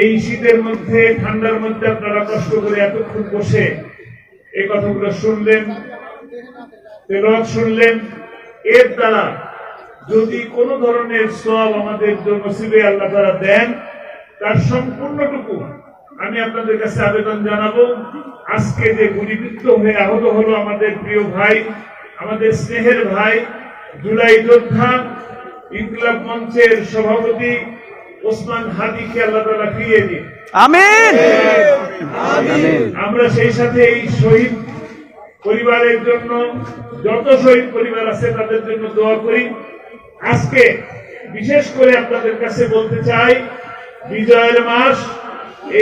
এই শীতের মধ্যে, ঠান্ডার মধ্যে আপনারা কষ্ট করে এতক্ষণ বসে এই কথাগুলো শুনলেন, তেলাওয়াত শুনলেন। এর দ্বারা যদি কোন ধরনের সব আমাদের নসিবে আল্লাহ তারা দেন, তার সম্পূর্ণটুকু আমি আপনাদের কাছে আবেদন জানাব। আজকে যে গুলিবিদ্ধ হয়ে আহত হলো আমাদের প্রিয় ভাই, আমাদের স্নেহের ভাই, জুলাই যোদ্ধা, ইনকলাব মঞ্চের সভাপতি ওসমান হাদিকে আল্লাহ তালা ফিরিয়ে দিন। আমিন। আমরা সেই সাথে এই শহীদ পরিবারের জন্য যত শহীদ পরিবার আছে তাদের জন্য দোয়া করি। আজকে বিশেষ করে আপনাদের কাছে বলতে চাই বিজয়ের মাস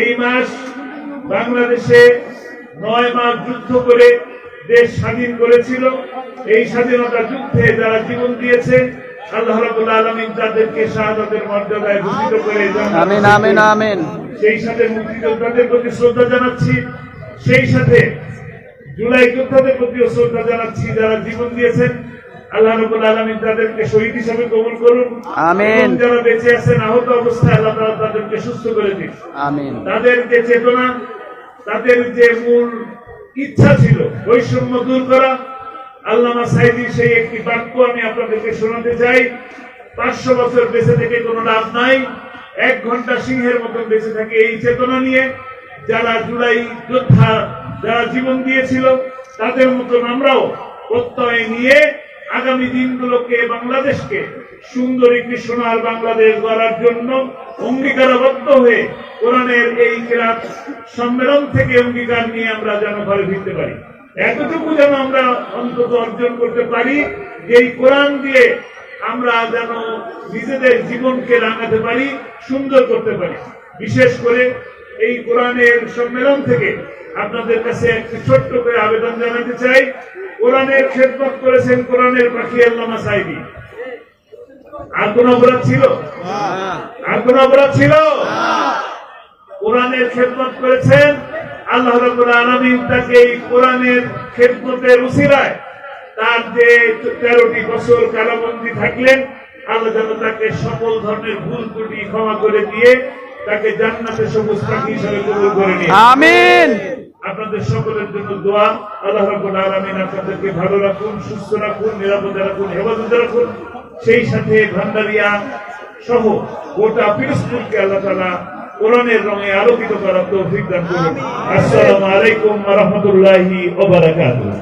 এই মাস বাংলাদেশে নয় মাস যুদ্ধ করে দেশ স্বাধীন করেছিল। এই স্বাধীনতা যুদ্ধে যারা জীবন দিয়েছে আল্লাহ রাবুল আলমিন তাদেরকে শাহাদাতের মর্যাদায় ভূষিত করে আমিন আমিন আমিন। সেই সাথে মুক্তিযোদ্ধাদের প্রতি শ্রদ্ধা জানাচ্ছি। সেই সাথে জুলাই যোদ্ধাদের প্রতিও শ্রদ্ধা জানাচ্ছি যারা জীবন দিয়েছেন। আল্লাহ আলমিন তাদেরকে শহীদ হিসাবে কবুল করুন। আমিন। যারা বেঁচে আছেন আহত অবস্থায় আল্লাহ তাআলা তাদেরকে সুস্থ করে দিন আমিন। তাদের যে চেতনা তাদের যে মূল ইচ্ছা ছিল বৈষম্য দূর করা আল্লামা সাইদি সেই একটি বাক্য আমি আপনাদেরকে শোনাতে চাই। পাঁচশো বছর বেঁচে থেকে কোনো লাভ নাই। এক ঘণ্টা সিংহের মতন বেঁচে থাকে এই চেতনা নিয়ে। যারা জুলাই যোদ্ধা, যারা জীবন দিয়েছিল, তাদের মতন আমরাও প্রত্যয় নিয়ে আগামী দিনগুলোকে বাংলাদেশকে সুন্দর একটি সোনার বাংলাদেশ গড়ার জন্য অঙ্গীকারবদ্ধ হয়ে কোরআনের এই ক্লাব সম্মেলন থেকে অঙ্গীকার নিয়ে আমরা যেন ঘরে ফিরতে পারি। এতটুকু যেন আমরা অন্তত অর্জন করতে পারি যে এই কোরআন দিয়ে আমরা যেন নিজেদের জীবনকে রাঙাতে পারি সুন্দর করতে পারি। বিশেষ করে এই কোরআনের সম্মেলন থেকে আপনাদের কাছে একটি ছোট্ট করে আবেদন জানাতে চাই। কোরআনের খেদমত করেছেন কোরআনের পাখি আল্লামা সাইদি আর কোন অপরাধ ছিল? আর কোন অপরাধ ছিল? কোরআনের খেদমত করেছেন আল্লাহ রাব্বুল আলামিন তাকে এই কোরআনের খেদমতের উসিলায় তার যে তেরোটি বছর কারাবন্দী থাকলেন আল্লাহ যেন তাকে সকল ধরনের ভুল ত্রুটি ক্ষমা করে দিয়ে তাকে জান্নাতে সবুজ পাখি হিসাবে কবুল করে নিয়ে আমিন। আপনাদের সকলের জন্য দোয়া। আল্লাহ রাব্বুল আলামিন আপনাদেরকে ভালো রাখুন সুস্থ রাখুন নিরাপদে রাখুন হেফাজতে রাখুন। সেই সাথে ভান্ডারিয়া সহ গোটা পিরোজপুরকে আল্লাহ তাআলা কোরআনের রঙে আলোকিত করার তৌফিক দান করুন। আসসালামু আলাইকুম ওয়া রাহমাতুল্লাহি ওয়া বারাকাতুহু।